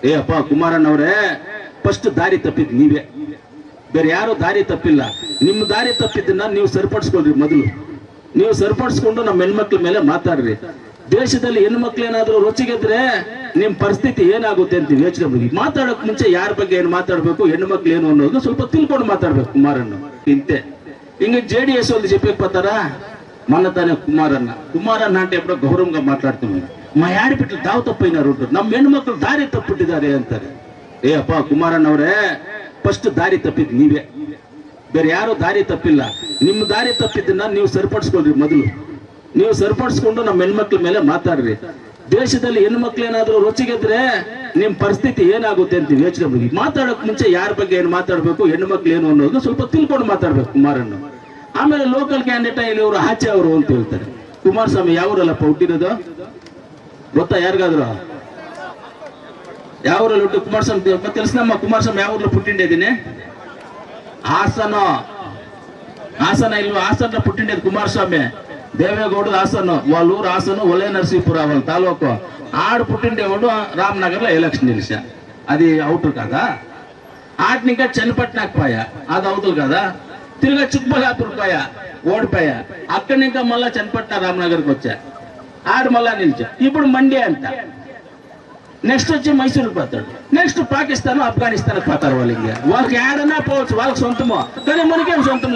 ಏ ಅಪ್ಪ ಕುಮಾರಣ್ಣವ್ರೆ ಫಸ್ಟ್ ದಾರಿ ತಪ್ಪಿದ್ ನೀವೇ ಬೇರೆ ಯಾರು ದಾರಿ ತಪ್ಪಿಲ್ಲ ನಿಮ್ಮ ದಾರಿ ತಪ್ಪಿದ್ದನ್ನ ನೀವು ಸರಿಪಡಿಸ್ಕೊಳ್ರಿ ಮೊದಲು ನೀವು ಸರಿಪಡಿಸ್ಕೊಂಡು ನಮ್ಮ ಹೆಣ್ಮಕ್ಳ ಮೇಲೆ ಮಾತಾಡ್ರಿ ದೇಶದಲ್ಲಿ ಹೆಣ್ಮಕ್ಳು ಏನಾದ್ರು ರುಚಿಗೆದ್ರೆ ನಿಮ್ ಪರಿಸ್ಥಿತಿ ಏನಾಗುತ್ತೆ ಅಂತ ನೀವು ಯೋಚನೆ ಮಾಡಿ ಮಾತಾಡಕ್ ಮುಂಚೆ ಯಾರ ಬಗ್ಗೆ ಏನು ಮಾತಾಡ್ಬೇಕು ಹೆಣ್ಮಕ್ಳು ಏನು ಅನ್ನೋದು ಸ್ವಲ್ಪ ತಿಳ್ಕೊಂಡು ಮಾತಾಡ್ಬೇಕು ಕುಮಾರಣ್ಣ ಇಂತೆ ಹಿಂಗ ಜೆ ಡಿ ಎಸ್ వాళ్ళు చెప్పకపోతారా మొన్న తానే కుమారన్న కుమారన్న అంటే ఎప్పుడో గౌరవంగా మాట్లాడుతున్నాను మా ఆడపిట్టలు దావ తప్పైనారు అంటారు ನಮ್ಮ ಹೆಣ್ಮಕ್ಳು ದಾರಿ ತಪ್ಪಿಟ್ಟಿದ್ದಾರೆ ಅಂತಾರೆ ಏ ಅಪ್ಪ ಕುಮಾರಣ್ಣವ್ರೆ ಫಸ್ಟ್ ದಾರಿ ತಪ್ಪಿದ್ ನೀವೇ ಬೇರೆ ಯಾರು ದಾರಿ ತಪ್ಪಿಲ್ಲ ನಿಮ್ಮ ದಾರಿ ತಪ್ಪಿದ್ದನ್ನ ನೀವು ಸರಿಪಡಿಸ್ಕೊಳ್ರಿ ಮೊದಲು ನೀವು ಸರಿಪಡಿಸ್ಕೊಂಡು ನಮ್ಮ ಹೆಣ್ಮಕ್ಳ ಮೇಲೆ ಮಾತಾಡ್ರಿ ದೇಶದಲ್ಲಿ ಹೆಣ್ಮಕ್ಳು ಏನಾದ್ರು ರುಚಿಗೆದ್ರೆ ನಿಮ್ ಪರಿಸ್ಥಿತಿ ಏನಾಗುತ್ತೆ ಅಂತ ನೀವು ಯೋಚನೆ ಮಾಡಿ ಮಾತಾಡಕ್ ಮುಂಚೆ ಯಾರ ಬಗ್ಗೆ ಏನು ಮಾತಾಡ್ಬೇಕು ಹೆಣ್ಮಕ್ಳು ಏನು ಅನ್ನೋದು ಸ್ವಲ್ಪ ತಿಳ್ಕೊಂಡು ಮಾತಾಡ್ಬೇಕು ಕುಮಾರಣ್ಣ ಆಮೇಲೆ ಲೋಕಲ್ ಕ್ಯಾಂಡಿಡೇಟ್ ಇಲ್ಲಿ ಇವರು ಆಚೆ ಅವರು ಅಂತ ಹೇಳ್ತಾರೆ ಕುಮಾರಸ್ವಾಮಿ ಯಾವೂರಲ್ಲಪ್ಪ ಹುಟ್ಟಿರೋದು ಗೊತ್ತಾ ಯಾರಿಗಾದ್ರು ಯಾವ ಊರಲ್ಲಿ ಹುಟ್ಟು ಕುಮಾರಸ್ವಾಮಿ ಮತ್ತೆ తెలుసునమ్మా కుమారస్వామి ಯಾವ ఊర్లో పుట్టిండేదినే ಹಾಸನ ಹಾಸನ ಇಲ್ವಾ ಹಾಸನ పుట్టిండేది కుమారస్వామి దేవేగౌడ హాసన్ వాళ్ళ ఊరు హాసన్ ఒలే నరసీపురం వాళ్ళ తాలూకు ఆడు పుట్టిండేవాడు రామ్నగర్ లో ఎలక్షన్ నిలిచా అది అవుటర్ కదా ఆటిని ఇంకా చనిపట్నాకు పోయా అది అవుతుంది కదా తిరిగి చుక్కబల్లాపూర్ పోయా ఓడిపోయా అక్కడి ఇంకా మళ్ళా చనిపట్న రామ్నగర్కి వచ్చా ఆడు మళ్ళా నిలిచా. ఇప్పుడు మండి అంట. నెక్స్ట్ వచ్చి మైసూరుకి పోతాడు. నెక్స్ట్ పాకిస్తాన్ ఆఫ్ఘనిస్తాన్ పోతారు వాళ్ళు ఇంకా వాళ్ళకి ఏడన్నా పోవచ్చు వాళ్ళకి సొంతమో. కానీ మనకేం సొంతం